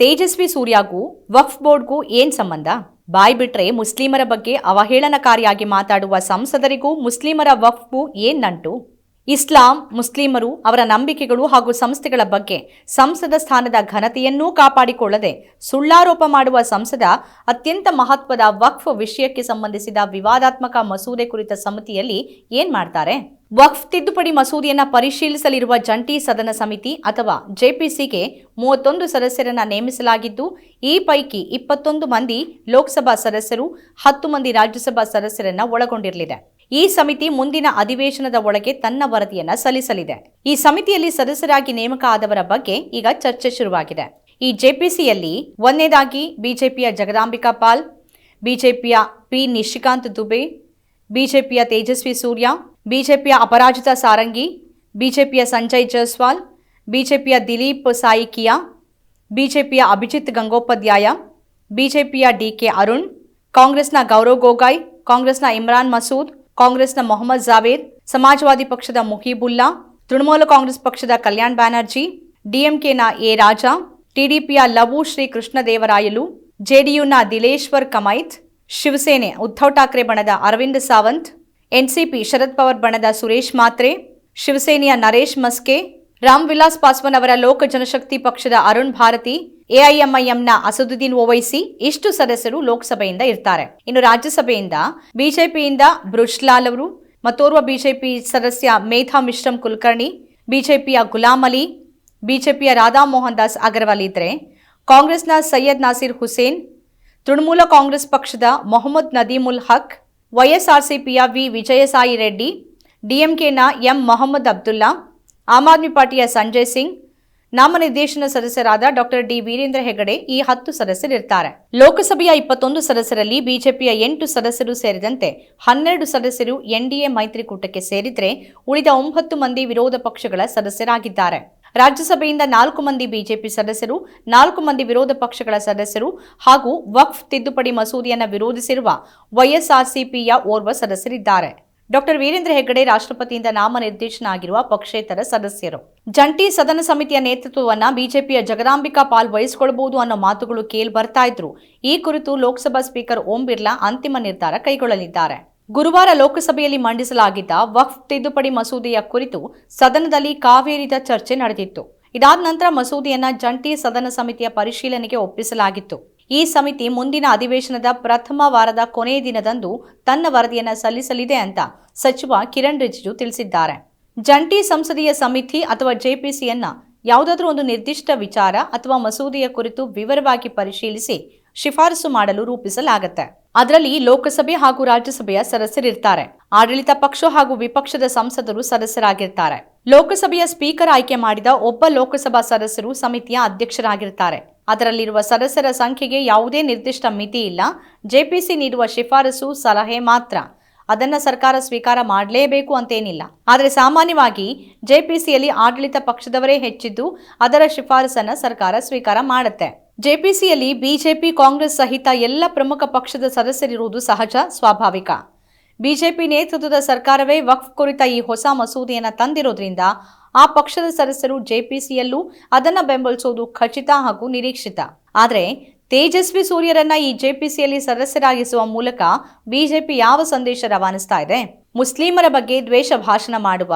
ತೇಜಸ್ವಿ ಸೂರ್ಯಗೂ, ವಕ್ಫ್ ಬೋರ್ಡ್ಗೂ ಏನ್ ಸಂಬಂಧ? ಬಾಯ್ ಬಿಟ್ರೆ ಮುಸ್ಲಿಮರ ಬಗ್ಗೆ ಅವಹೇಳನಕಾರಿಯಾಗಿ ಮಾತಾಡುವ ಸಂಸದರಿಗೂ ಮುಸ್ಲಿಮರ ವಕ್ಫ್ಗೂ ಏನ್ ನಂಟು? ಇಸ್ಲಾಂ, ಮುಸ್ಲಿಮರು ಅವರ ನಂಬಿಕೆಗಳು ಹಾಗೂ ಸಂಸ್ಥೆಗಳ ಬಗ್ಗೆ ಸಂಸದ ಸ್ಥಾನದ ಘನತೆಯನ್ನೂ ಕಾಪಾಡಿಕೊಳ್ಳದೆ ಸುಳ್ಳಾರೋಪ ಮಾಡುವ ಸಂಸದ ಅತ್ಯಂತ ಮಹತ್ವದ ವಕ್ಫ್ ವಿಷಯಕ್ಕೆ ಸಂಬಂಧಿಸಿದ ವಿವಾದಾತ್ಮಕ ಮಸೂದೆ ಕುರಿತ ಸಮಿತಿಯಲ್ಲಿ ಏನ್ ಮಾಡ್ತಾರೆ? ವಕ್ಫ್ ತಿದ್ದುಪಡಿ ಮಸೂದೆಯನ್ನು ಪರಿಶೀಲಿಸಲಿರುವ ಜಂಟಿ ಸದನ ಸಮಿತಿ ಅಥವಾ ಜೆಪಿಸಿಗೆ ಮೂವತ್ತೊಂದು ಸದಸ್ಯರನ್ನ ನೇಮಿಸಲಾಗಿದ್ದು, ಈ ಪೈಕಿ ಇಪ್ಪತ್ತೊಂದು ಮಂದಿ ಲೋಕಸಭಾ ಸದಸ್ಯರು, ಹತ್ತು ಮಂದಿ ರಾಜ್ಯಸಭಾ ಸದಸ್ಯರನ್ನ ಒಳಗೊಂಡಿರಲಿದೆ. ಈ ಸಮಿತಿ ಮುಂದಿನ ಅಧಿವೇಶನದ ಒಳಗೆ ತನ್ನ ವರದಿಯನ್ನ ಸಲ್ಲಿಸಲಿದೆ. ಈ ಸಮಿತಿಯಲ್ಲಿ ಸದಸ್ಯರಾಗಿ ನೇಮಕ ಆದವರ ಬಗ್ಗೆ ಈಗ ಚರ್ಚೆ ಶುರುವಾಗಿದೆ. ಈ ಜೆಪಿಸಿಯಲ್ಲಿ ಒಂದನೇದಾಗಿ ಬಿಜೆಪಿಯ ಜಗದಾಂಬಿಕಾ ಪಾಲ್, ಬಿಜೆಪಿಯ ಪಿ ನಿಶಿಕಾಂತ್ ದುಬೆ, ಬಿಜೆಪಿಯ ತೇಜಸ್ವಿ ಸೂರ್ಯ, ಬಿಜೆಪಿಯ ಅಪರಾಜಿತ ಸಾರಂಗಿ, ಬಿಜೆಪಿಯ ಸಂಜಯ್ ಜೈಸ್ವಾಲ್, ಬಿಜೆಪಿಯ ದಿಲೀಪ್ ಸಾಯಿಕಿಯಾ, ಬಿಜೆಪಿಯ ಅಭಿಜಿತ್ ಗಂಗೋಪಾಧ್ಯಾಯ, ಬಿಜೆಪಿಯ ಡಿಕೆ ಅರುಣ್, ಕಾಂಗ್ರೆಸ್ನ ಗೌರವ್ ಗೊಗಾಯ್, ಕಾಂಗ್ರೆಸ್ನ ಇಮ್ರಾನ್ ಮಸೂದ್ ಕಾಂಗ್ರೆಸ್ನ ಮೊಹಮ್ಮದ್ ಜಾವೇದ್, ಸಮಾಜವಾದಿ ಪಕ್ಷದ ಮುಹೀಬುಲ್ಲಾ, ತೃಣಮೂಲ ಕಾಂಗ್ರೆಸ್ ಪಕ್ಷದ ಕಲ್ಯಾಣ್ ಬ್ಯಾನರ್ಜಿ, ಡಿಎಂಕೆನ ಎ ರಾಜಾ, ಟಿಡಿಪಿಯ ಲವು ಶ್ರೀ ಕೃಷ್ಣದೇವರಾಯಲು, ಜೆಡಿಯುನ ದಿಲೇಶ್ವರ್ ಕಮೈತ್, ಶಿವಸೇನೆ ಉದ್ಧವ್ ಠಾಕ್ರೆ ಬಣದ ಅರವಿಂದ್ ಸಾವಂತ್, ಎನ್ಸಿಪಿ ಶರದ್ ಪವಾರ್ ಬಣದ ಸುರೇಶ್ ಮಾತ್ರೆ, ಶಿವಸೇನೆಯ ನರೇಶ್ ಮಸ್ಕೆ ರಾಮ್ ವಿಲಾಸ್ ಪಾಸ್ವಾನ್ ಅವರ ಲೋಕ ಜನಶಕ್ತಿ ಪಕ್ಷದ ಅರುಣ್ ಭಾರತಿ, ಎಐಎಂಐಎಂನ ಅಸದುದ್ದೀನ್ ಓವೈಸಿ ಇಷ್ಟು ಸದಸ್ಯರು ಲೋಕಸಭೆಯಿಂದ ಇರ್ತಾರೆ. ಇನ್ನು ರಾಜ್ಯಸಭೆಯಿಂದ ಬಿಜೆಪಿಯಿಂದ ಬ್ರುಜ್ಲಾಲ್ ಅವರು, ಮತ್ತೋರ್ವ ಬಿಜೆಪಿ ಸದಸ್ಯ ಮೇಧಾ ಮಿಶ್ರಂ ಕುಲಕರ್ಣಿ, ಬಿಜೆಪಿಯ ಗುಲಾಂ ಅಲಿ, ಬಿಜೆಪಿಯ ರಾಧಾ ಮೋಹನ್ ದಾಸ್ ಅಗರ್ವಾಲ್ ಇದ್ರೆ ಕಾಂಗ್ರೆಸ್ನ ಸೈಯದ್ ನಾಸೀರ್ ಹುಸೇನ್, ತೃಣಮೂಲ ಕಾಂಗ್ರೆಸ್ ಪಕ್ಷದ ಮೊಹಮ್ಮದ್ ನದೀಮುಲ್ ಹಕ್, ವೈಎಸ್ಆರ್ಸಿಪಿಯ ವಿ ವಿಜಯಸಾಯಿ ರೆಡ್ಡಿ, ಡಿಎಂಕೆನ ಎಂ ಮೊಹಮ್ಮದ್ ಅಬ್ದುಲ್ಲಾ ಆಮ್ ಆದ್ಮಿ ಪಾರ್ಟಿಯ ಸಂಜಯ್ ಸಿಂಗ್ ನಾಮನಿರ್ದೇಶನ ಸದಸ್ಯರಾದ ಡಾಕ್ಟರ್ ಡಿ ವೀರೇಂದ್ರ ಹೆಗಡೆ ಈ ಹತ್ತು ಸದಸ್ಯರಿರ್ತಾರೆ. ಲೋಕಸಭೆಯ ಇಪ್ಪತ್ತೊಂದು ಸದಸ್ಯರಲ್ಲಿ ಬಿಜೆಪಿಯ ಎಂಟು ಸದಸ್ಯರು ಸೇರಿದಂತೆ ಹನ್ನೆರಡು ಸದಸ್ಯರು ಎನ್ಡಿಎ ಮೈತ್ರಿಕೂಟಕ್ಕೆ ಸೇರಿದ್ರೆ ಉಳಿದ ಒಂಬತ್ತು ಮಂದಿ ವಿರೋಧ ಪಕ್ಷಗಳ ಸದಸ್ಯರಾಗಿದ್ದಾರೆ. ರಾಜ್ಯಸಭೆಯಿಂದ ನಾಲ್ಕು ಮಂದಿ ಬಿಜೆಪಿ ಸದಸ್ಯರು, ನಾಲ್ಕು ಮಂದಿ ವಿರೋಧ ಪಕ್ಷಗಳ ಸದಸ್ಯರು ಹಾಗೂ ವಕ್ಫ್ ತಿದ್ದುಪಡಿ ಮಸೂದೆಯನ್ನು ವಿರೋಧಿಸಿರುವ ವೈಎಸ್ಆರ್ಸಿಪಿಯ ಓರ್ವ ಸದಸ್ಯರಿದ್ದಾರೆ. ಡಾಕ್ಟರ್ ವೀರೇಂದ್ರ ಹೆಗ್ಗಡೆ ರಾಷ್ಟ್ರಪತಿಯಿಂದ ನಾಮನಿರ್ದೇಶನ ಆಗಿರುವ ಪಕ್ಷೇತರ ಸದಸ್ಯರು. ಜಂಟಿ ಸದನ ಸಮಿತಿಯ ನೇತೃತ್ವವನ್ನ ಬಿಜೆಪಿಯ ಜಗದಾಂಬಿಕಾ ಪಾಲ್ ವಹಿಸಿಕೊಳ್ಳಬಹುದು ಅನ್ನೋ ಮಾತುಗಳು ಕೇಳಿ ಬರ್ತಾ ಇದ್ರು. ಈ ಕುರಿತು ಲೋಕಸಭಾ ಸ್ಪೀಕರ್ ಓಂ ಬಿರ್ಲಾ ಅಂತಿಮ ನಿರ್ಧಾರ ಕೈಗೊಳ್ಳಲಿದ್ದಾರೆ. ಗುರುವಾರ ಲೋಕಸಭೆಯಲ್ಲಿ ಮಂಡಿಸಲಾಗಿದ್ದ ವಕ್ಫ್ ತಿದ್ದುಪಡಿ ಮಸೂದೆಯ ಕುರಿತು ಸದನದಲ್ಲಿ ಕಾವೇರಿದ ಚರ್ಚೆ ನಡೆದಿತ್ತು. ಇದಾದ ನಂತರ ಮಸೂದೆಯನ್ನ ಜಂಟಿ ಸದನ ಸಮಿತಿಯ ಪರಿಶೀಲನೆಗೆ ಒಪ್ಪಿಸಲಾಗಿತ್ತು. ಈ ಸಮಿತಿ ಮುಂದಿನ ಅಧಿವೇಶನದ ಪ್ರಥಮ ವಾರದ ಕೊನೆಯ ದಿನದಂದು ತನ್ನ ವರದಿಯನ್ನು ಸಲ್ಲಿಸಲಿದೆ ಅಂತ ಸಚಿವ ಕಿರಣ್ ರಿಜಿಜು ತಿಳಿಸಿದ್ದಾರೆ. ಜಂಟಿ ಸಂಸದೀಯ ಸಮಿತಿ ಅಥವಾ ಜೆಪಿಸಿಯನ್ನ ಯಾವುದಾದ್ರೂ ಒಂದು ನಿರ್ದಿಷ್ಟ ವಿಚಾರ ಅಥವಾ ಮಸೂದೆಯ ಕುರಿತು ವಿವರವಾಗಿ ಪರಿಶೀಲಿಸಿ ಶಿಫಾರಸು ಮಾಡಲು ರೂಪಿಸಲಾಗುತ್ತೆ. ಅದರಲ್ಲಿ ಲೋಕಸಭೆ ಹಾಗೂ ರಾಜ್ಯಸಭೆಯ ಸದಸ್ಯರಿರ್ತಾರೆ. ಆಡಳಿತ ಪಕ್ಷ ಹಾಗೂ ವಿಪಕ್ಷದ ಸಂಸದರು ಸದಸ್ಯರಾಗಿರ್ತಾರೆ. ಲೋಕಸಭೆಯ ಸ್ಪೀಕರ್ ಆಯ್ಕೆ ಮಾಡಿದ ಒಬ್ಬ ಲೋಕಸಭಾ ಸದಸ್ಯರು ಸಮಿತಿಯ ಅಧ್ಯಕ್ಷರಾಗಿರ್ತಾರೆ. ಅದರಲ್ಲಿರುವ ಸದಸ್ಯರ ಸಂಖ್ಯೆಗೆ ಯಾವುದೇ ನಿರ್ದಿಷ್ಟ ಮಿತಿ ಇಲ್ಲ. ಜೆಪಿಸಿ ನೀಡುವ ಶಿಫಾರಸು ಸಲಹೆ ಮಾತ್ರ. ಅದನ್ನು ಸರ್ಕಾರ ಸ್ವೀಕಾರ ಮಾಡಲೇಬೇಕು ಅಂತೇನಿಲ್ಲ. ಆದರೆ ಸಾಮಾನ್ಯವಾಗಿ ಜೆಪಿಸಿಯಲ್ಲಿ ಆಡಳಿತ ಪಕ್ಷದವರೇ ಹೆಚ್ಚಿದ್ದು ಅದರ ಶಿಫಾರಸನ್ನ ಸರ್ಕಾರ ಸ್ವೀಕಾರ ಮಾಡುತ್ತೆ. ಜೆಪಿಸಿಯಲ್ಲಿ ಬಿಜೆಪಿ, ಕಾಂಗ್ರೆಸ್ ಸಹಿತ ಎಲ್ಲ ಪ್ರಮುಖ ಪಕ್ಷದ ಸದಸ್ಯರಿರುವುದು ಸಹಜ, ಸ್ವಾಭಾವಿಕ. ಬಿಜೆಪಿ ನೇತೃತ್ವದ ಸರ್ಕಾರವೇ ವಕ್ಫ್ ಕುರಿತ ಈ ಹೊಸ ಮಸೂದೆಯನ್ನು ತಂದಿರೋದ್ರಿಂದ ಆ ಪಕ್ಷದ ಸದಸ್ಯರು ಜೆಪಿಸಿಯಲ್ಲೂ ಅದನ್ನ ಬೆಂಬಲಿಸೋದು ಖಚಿತ ಹಾಗೂ ನಿರೀಕ್ಷಿತ. ಆದರೆ ತೇಜಸ್ವಿ ಸೂರ್ಯರನ್ನ ಈ ಜೆಪಿಸಿಯಲ್ಲಿ ಸದಸ್ಯರಾಗಿಸುವ ಮೂಲಕ ಬಿಜೆಪಿ ಯಾವ ಸಂದೇಶ ರವಾನಿಸ್ತಾ ಇದೆ? ಮುಸ್ಲಿಮರ ಬಗ್ಗೆ ದ್ವೇಷ ಭಾಷಣ ಮಾಡುವ,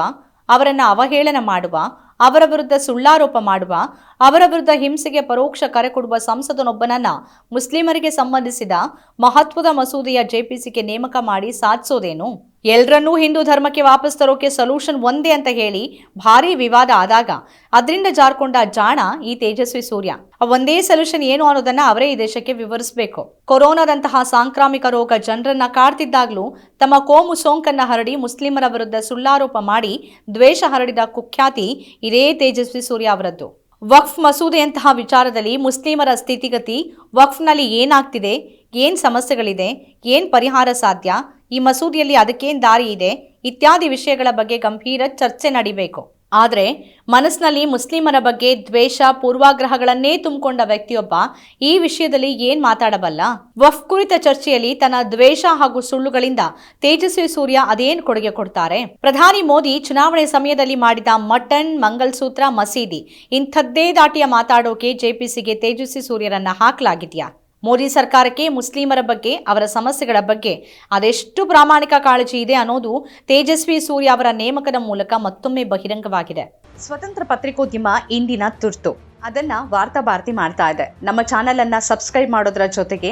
ಅವರನ್ನ ಅವಹೇಳನ ಮಾಡುವ, ಅವರ ವಿರುದ್ಧ ಸುಳ್ಳಾರೋಪ ಮಾಡುವ, ಅವರ ವಿರುದ್ಧ ಹಿಂಸೆಗೆ ಪರೋಕ್ಷ ಕರೆ ಕೊಡುವ ಸಂಸದನೊಬ್ಬನನ್ನ ಮುಸ್ಲಿಮರಿಗೆ ಸಂಬಂಧಿಸಿದ ಮಹತ್ವದ ಮಸೂದೆಯ ಜೆಪಿಸಿಗೆ ನೇಮಕ ಮಾಡಿ ಸಾಧಿಸೋದೇನು? ಎಲ್ರನ್ನೂ ಹಿಂದೂ ಧರ್ಮಕ್ಕೆ ವಾಪಸ್ ತರೋಕೆ ಸೊಲ್ಯೂಷನ್ ಒಂದೇ ಅಂತ ಹೇಳಿ ಭಾರಿ ವಿವಾದ ಆದಾಗ ಅದರಿಂದ ಜಾರ್ಕೊಂಡ ಜಾಣ ಈ ತೇಜಸ್ವಿ ಸೂರ್ಯ. ಒಂದೇ ಸೊಲ್ಯೂಷನ್ ಏನು ಅನ್ನೋದನ್ನ ಅವರೇ ಈ ದೇಶಕ್ಕೆ ವಿವರಿಸಬೇಕು. ಕೊರೋನಾದಂತಹ ಸಾಂಕ್ರಾಮಿಕ ರೋಗ ಜನರನ್ನ ಕಾಡ್ತಿದ್ದಾಗ್ಲೂ ತಮ್ಮ ಕೋಮು ಸೋಂಕನ್ನ ಹರಡಿ ಮುಸ್ಲಿಮರ ವಿರುದ್ಧ ಸುಳ್ಳಾರೋಪ ಮಾಡಿ ದ್ವೇಷ ಹರಡಿದ ಕುಖ್ಯಾತಿ ಇದೇ ತೇಜಸ್ವಿ ಸೂರ್ಯ ಅವರದ್ದು. ವಕ್ಫ್ ಮಸೂದೆಯಂತಹ ವಿಚಾರದಲ್ಲಿ ಮುಸ್ಲಿಮರ ಸ್ಥಿತಿಗತಿ ವಕ್ಫ್ನಲ್ಲಿ ಏನಾಗ್ತಿದೆ, ಏನ್ ಸಮಸ್ಯೆಗಳಿದೆ, ಏನ್ ಪರಿಹಾರ ಸಾಧ್ಯ ಈ ಮಸೂದೆಯಲ್ಲಿ ಅದಕ್ಕೇನು ದಾರಿ ಇದೆ? ಇತ್ಯಾದಿ ವಿಷಯಗಳ ಬಗ್ಗೆ ಗಂಭೀರ ಚರ್ಚೆ ನಡಿಬೇಕು. ಆದರೆ ಮನಸ್ಸಿನಲ್ಲಿ ಮುಸ್ಲಿಮರ ಬಗ್ಗೆ ದ್ವೇಷ, ಪೂರ್ವಾಗ್ರಹಗಳನ್ನೇ ತುಂಬಿಕೊಂಡ ವ್ಯಕ್ತಿಯೊಬ್ಬ ಈ ವಿಷಯದಲ್ಲಿ ಏನ್ ಮಾತಾಡಬಲ್ಲ? ವಫ್ ಕುರಿತ ಚರ್ಚೆಯಲ್ಲಿ ತನ್ನ ದ್ವೇಷ ಹಾಗೂ ಸುಳ್ಳುಗಳಿಂದ ತೇಜಸ್ವಿ ಸೂರ್ಯ ಅದೇನ್ ಕೊಡುಗೆ ಕೊಡ್ತಾರೆ? ಪ್ರಧಾನಿ ಮೋದಿ ಚುನಾವಣೆ ಸಮಯದಲ್ಲಿ ಮಾಡಿದ ಮಟನ್ ಮಂಗಲ್ಸೂತ್ರ ಮಸೀದಿ. ಇಂಥದ್ದೇ ದಾಟಿಯ ಮಾತಾಡೋಕೆ ಜೆಪಿಸಿಗೆ ತೇಜಸ್ವಿ ಸೂರ್ಯರನ್ನ ಹಾಕಲಾಗಿದ್ಯಾ? ಮೋದಿ ಸರ್ಕಾರಕ್ಕೆ, ಮುಸ್ಲಿಮರ ಬಗ್ಗೆ, ಅವರ ಸಮಸ್ಯೆಗಳ ಬಗ್ಗೆ ಅದೆಷ್ಟು ಪ್ರಾಮಾಣಿಕ ಕಾಳಜಿ ಇದೆ ಅನ್ನೋದು ತೇಜಸ್ವಿ ಸೂರ್ಯ ಅವರ ನೇಮಕದ ಮೂಲಕ ಮತ್ತೊಮ್ಮೆ ಬಹಿರಂಗವಾಗಿದೆ. ಸ್ವತಂತ್ರ ಪತ್ರಿಕೋದ್ಯಮ ಇಂದಿನ ತುರ್ತು. ಅದನ್ನ ವಾರ್ತಾ ಭಾರತಿ ಮಾಡ್ತಾ ಇದೆ. ನಮ್ಮ ಚಾನೆಲ್ ಅನ್ನ ಸಬ್ಸ್ಕ್ರೈಬ್ ಮಾಡೋದ್ರ ಜೊತೆಗೆ